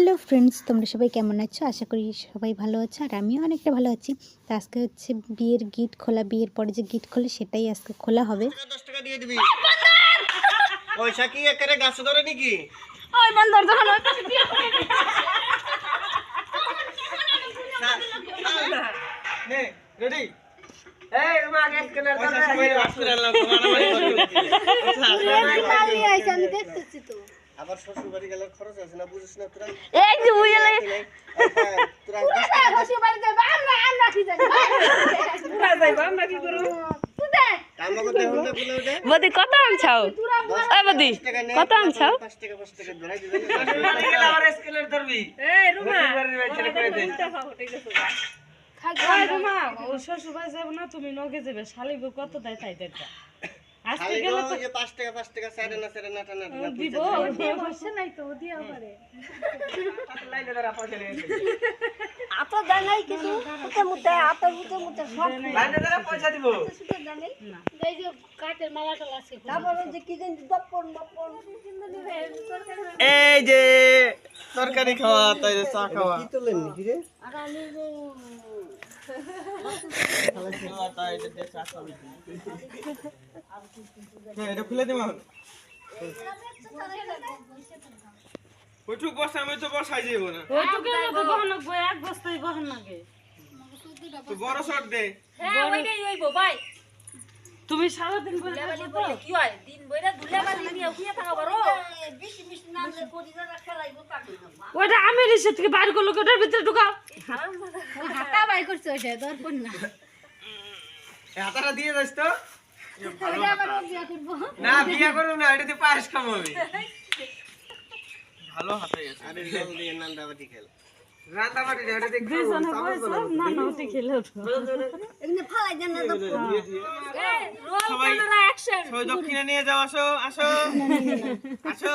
Hello friends তোমরা সবাই কেমন আছো? আশা করি সবাই ভালো আছো আর আমিও অনেকটা ভালো আছি। তো আজকে হচ্ছে বিয়ের গিট খোলা বিয়ের পরে যে গিট খোলে সেটাই আজকে খোলা হবে। দশ টাকা দিয়ে দিবি। পয়সা কি একেবারে গাছে ধরে নাকি? ওই বন্দর যখন ওই পাশে দিয়ে নে। রেডি? এই রুমা গ্যাস কেনার পয়সা সবাই বাস করে। আনলাম মারামারি করবে আমি দেখতেছি তো। আবার শ্বশুর বাড়ি গেলে খরচ আছে না বুঝিস না? তোরা এই যে বুঝলে তোরা দশ টাকা বাড়ি যাবে আমরা কি কি করব? দে বলে ওটা বদি কত আম ছাও? ওই বদি কত আম ছাও? পাঁচ টাকা পাঁচ টাকা ধরাই আমার স্কেলের ধরবি। এই রুমা। রুমা ও শ্বশুর বাড়ি যাব না তুমি নগে যাবে শালিব কত দেয় তাই দেয় আজকে গেলে তো যে পাঁচ টাকা পাঁচ টাকা সাড়ে না সাড়ে না টানা টানা দিব বসে নাই তো দিয়া পারে। লাইনে ধরা পয়সা নিয়ে জানাই কিছু? মুতে মুতে আতো মুতে মুতে সব লাইনে ধরা পয়সা দিব। সুতো জানাই এই যে কাঠের মালাটা আছে তারপরে যে কি জানি দপ্পন দপ্পন। এই যে তরকারি খাওয়া তাই চা খাওয়া। কি তোলেন নাকি রে? আর আমি এটা খুলে ওইটুক আমি তো বসাই যাইব না। ওইটুকু এক বস্তাই লাগে। বড় শট দে। হ্যাঁ ওইটাই হইব ভাই তুমি সারাদিন করে দুলাবালি বললে কি হয়? দিন বইরা দুলাবালি নিয়ে শুয়ে থাকা পারো বেশি বেশি নাম যে করি যারা খেলাইবো তাকে ওইটা আমি রিসে থেকে বাইর করল ওটার ভিতরে ঢুকাও। হাতা বাই করছে ওইটা দর্পণ না। এই হাতাটা দিয়ে যাস তো। না বিয়া করব না এটা দিয়ে পায়েস খাব ভালো হাতে গেছে। আরে জল দিয়ে নান্দা বাটি খেল। সবাই দক্ষিণে নিয়ে যাও আসো আসো। আসো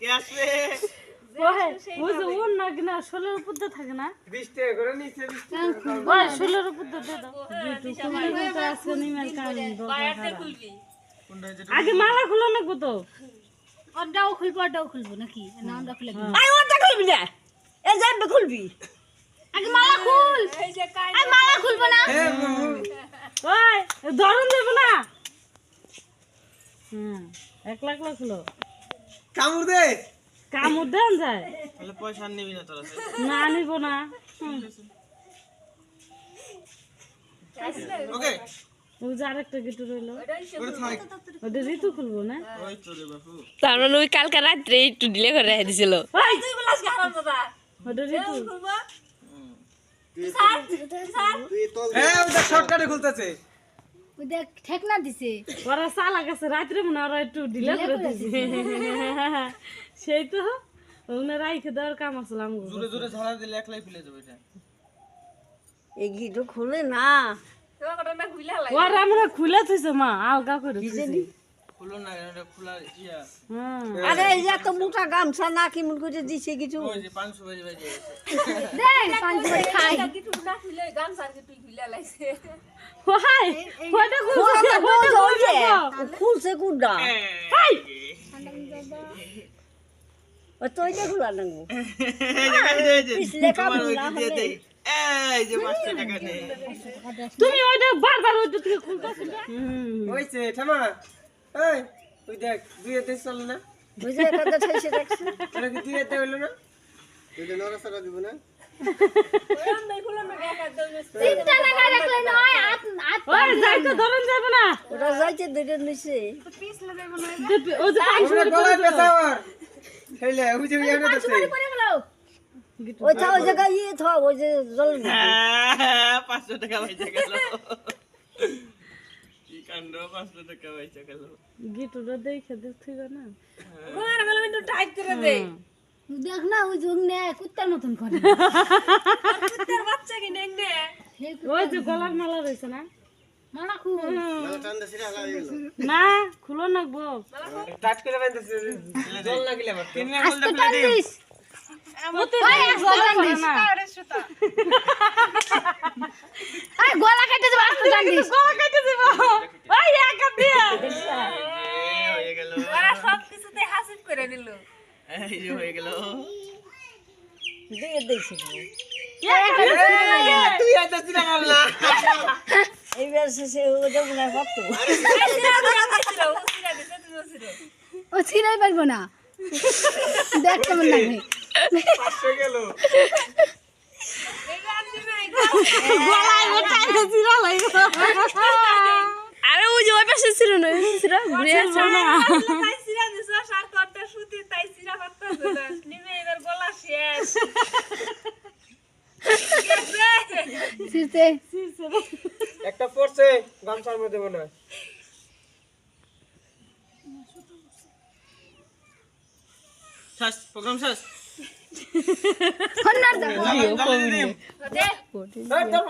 কে আসবে? ওই ওই যে ওর না ষোলোর উপর দিয়ে থাকে না? ষোলোর উপর আগে মালা খুলো না তো। ওটাও খুলবো ওটাও খুলবো নাকি? না আমরা খুলে আই খুলবি না? এ যাবে খুলবি। আগে মালা খুল। আই মালা খুলবো না। ওই ধরন দেবো না। হুম এক লাখ লাখ খুলো। কামড় দে। কামড় দেন যায়। তাহলে পয়সা নিবি না তোরা। না নিব না। ওকে। তার মানে ওই কালকে রাত্রে একটু ডিলে করে রেখে দিছিল। ওই, ওটা ঋতু তুই। তোল ওটা শর্টকাটে খুলতেছে। ঠেকনা দিছে। ওরা চালা গেছে রাত্রে মনে ওরা একটু ডিলে করে দিছে। সেই তো রাইখে দেওয়ার কাম আসলে আমগো জোরে জোরে ঝাড়া দিলে একলাই খুলে যাবে এটা। এই গিটো খুলে না। ওরা আমরা খুলে থইছে মা আলগা করে ইয়া আরে যে মোটা গামছা না কেমন করে দিছে কিছু? ওই যে 500 বাজে বাজে গেছে দেখ পাঁচ করে খাই। কিছু না খুলে গান সার কিছু খুলে লাইছে। ওই খুলছে কুডা হাই। ও তো এটা খোলা নাগো এই যে এই যে, এই যে তোমার ওই দিয়ে দেই। এই যে 500 টাকা নে তুমি ওইটা বারবার ওইটা থেকে খুলতেছ হইছে থামা। এই ওই দেখ দুই হাতে চল না। বুঝে কত ঠাইছে দেখছ কি দুই হাতে না? এটা নড়াচড়া দিব না? টাকা পাঁচশো হেলে ইয়ে জল হ্যাঁ, 500 টাকা বাইচা গেল কি কাণ্ড 500 টাকা বাইচা গেল। গিটুটা দেখে না? ঘর গেলে একটু টাইট করে দে। দেখ না ওই নে কুত্তার মতন করে। তোর বাচ্চা কি নেক নে ওই যে গলার মালা রয়েছে না? মালা খুল। মানে টান দেছে রে লাগা গেল। না খুলো না গো। টাচ করে বাইতেছে জল লাগিলে তিন গলা কেটে যাবে গলা কেটে ওই এক হাত দিয়ে এই যে হয়ে গেল ওরা সব কিছুতে হাসিব করে নিল এই যে হয়ে গেল দুয়ে দিয়েছি তুই এত চিনা মারলা এইবার শেষে ওদের মনে হয় ভাবতো ও ছিনাই পারব না দেখ কেমন লাগে গেল আরে ওই যে ওই পাশে ছিল না ছিল ঘুরে আসছে না তাই সিরা দিছ সার করতে সুতি তাই সিরা করতে নিমে এবার গলা শেষ ছিঁড়তে একটা পড়ছে গামছার মধ্যে মনে হয় শেষ প্রোগ্রাম শেষ? দাও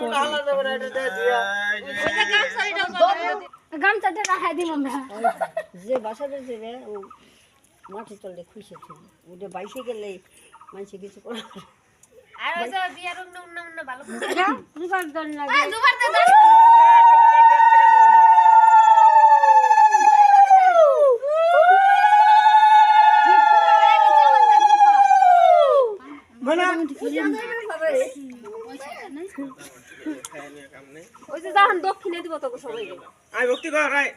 রাখাই দিম আমরা যে বাসা রে ও মাঠে চলে খুশি ছিল। ওটা বাইসে গেলে মানুষে কিছু করে না। আর ওই যে বিয়ার অন্য অন্য অন্য ভালো দুবার লাগে দুবার দল ওই যে যখন দক্ষিণে দিব তোকে সবাই আয় ভক্তি কর আয়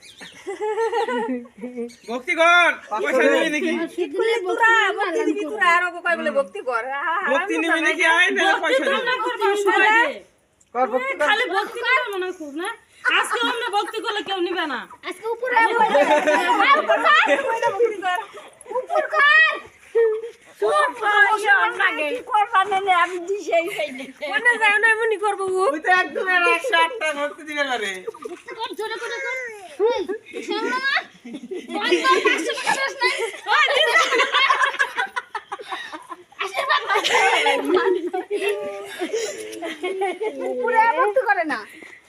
ভক্তি কর পয়সা নিবি নাকি তোরা ভক্তি দিবি তোরা আর ওকে কয় বলে ভক্তি কর ভক্তি নিবি নাকি আয় না পয়সা দিবি কর ভক্তি কর। খালি ভক্তি করে মনে হয় খুব না আজকে আমরা ভক্তি করলে কেউ নিবে না আজকে উপরে উপর কর উপর কর একদম আর একশো আটটা ভক্তি দিবে পারে কর জোরে করে কর এই সামনে না বন্ধ পাঁচশো টাকা দাস নাই উপরে ভক্তি করে না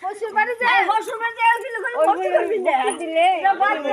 শ্বশুর বাড়ি যায় শ্বশুর বাড়ি যায় দিলে করে ভক্তি করবি দিলে হ্যাঁ করে না প্লাস্টিক বানাই দিবি ওইটা ভক্তি করো না আসি ব্যাগ দিব তুই অনেক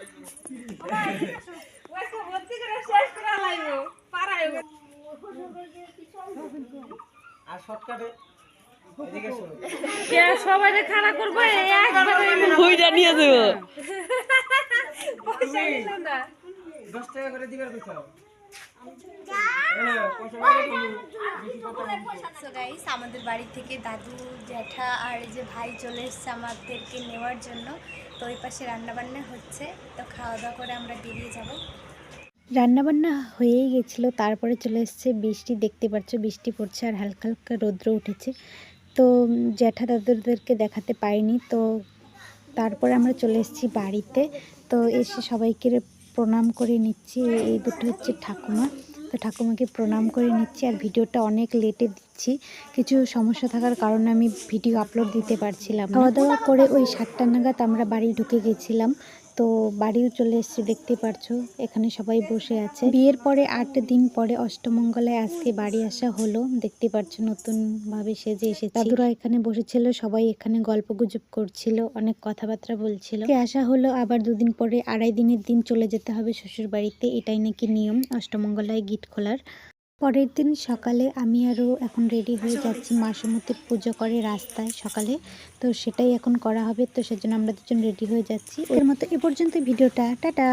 আর শর্টকাটে কে সবাই খারাপ করবে একবারে ভুইটা নিয়ে দেবো দশ টাকা করে দিবার কোথাও সো গাইস আমাদের বাড়ি থেকে দাদু, জ্যাঠা আর যে ভাই চলে এসছে আমাদেরকে নেওয়ার জন্য। তো ওই পাশে রান্নাবান্না হচ্ছে। তো খাওয়া দাওয়া করে আমরা বেরিয়ে যাব। রান্নাবান্না হয়েই গেছিল, তারপরে চলে এসছে বৃষ্টি। দেখতে পাচ্ছ বৃষ্টি পড়ছে আর হালকা হালকা রৌদ্র উঠেছে। তো জ্যাঠা দাদুদেরকে দেখাতে পাইনি তো তারপরে আমরা চলে এসেছি বাড়িতে। তো এসে সবাইকে প্রণাম করে নিচ্ছি। এই দুটো হচ্ছে ঠাকুমা। তো ঠাকুমাকে প্রণাম করে নিচ্ছি আর ভিডিওটা অনেক লেটে দিচ্ছি। কিছু সমস্যা থাকার কারণে আমি ভিডিও আপলোড দিতে পারছিলাম খাওয়া দাওয়া করে ওই সাতটা নাগাদ আমরা বাড়ি ঢুকে গেছিলাম। তো বাড়িও চলে এসেছি দেখতে পারছ, এখানে সবাই বসে আছে। বিয়ের পরে আট দিন পরে অষ্টমঙ্গলায় আজকে বাড়ি আসা হলো দেখতে পাচ্ছ নতুন ভাবে সেজে এসেছি। দাদুরা এখানে বসেছিল, সবাই এখানে গল্প গুজব করছিল, অনেক কথাবার্তা বলছিল। আসা হলো, আবার দুদিন পরে আড়াই দিনের দিন চলে যেতে হবে শ্বশুর বাড়িতে এটাই নাকি নিয়ম, অষ্টমঙ্গলায় গিট খোলার। পরের দিন সকালে আমি আরও এখন রেডি হয়ে যাচ্ছি। মাসমতির পুজো করে রাস্তায় সকালে। তো সেটাই এখন করা হবে। তো সেজন্য আমরা দুজন রেডি হয়ে যাচ্ছি। এর মতো এ পর্যন্ত ভিডিওটা। টাটা!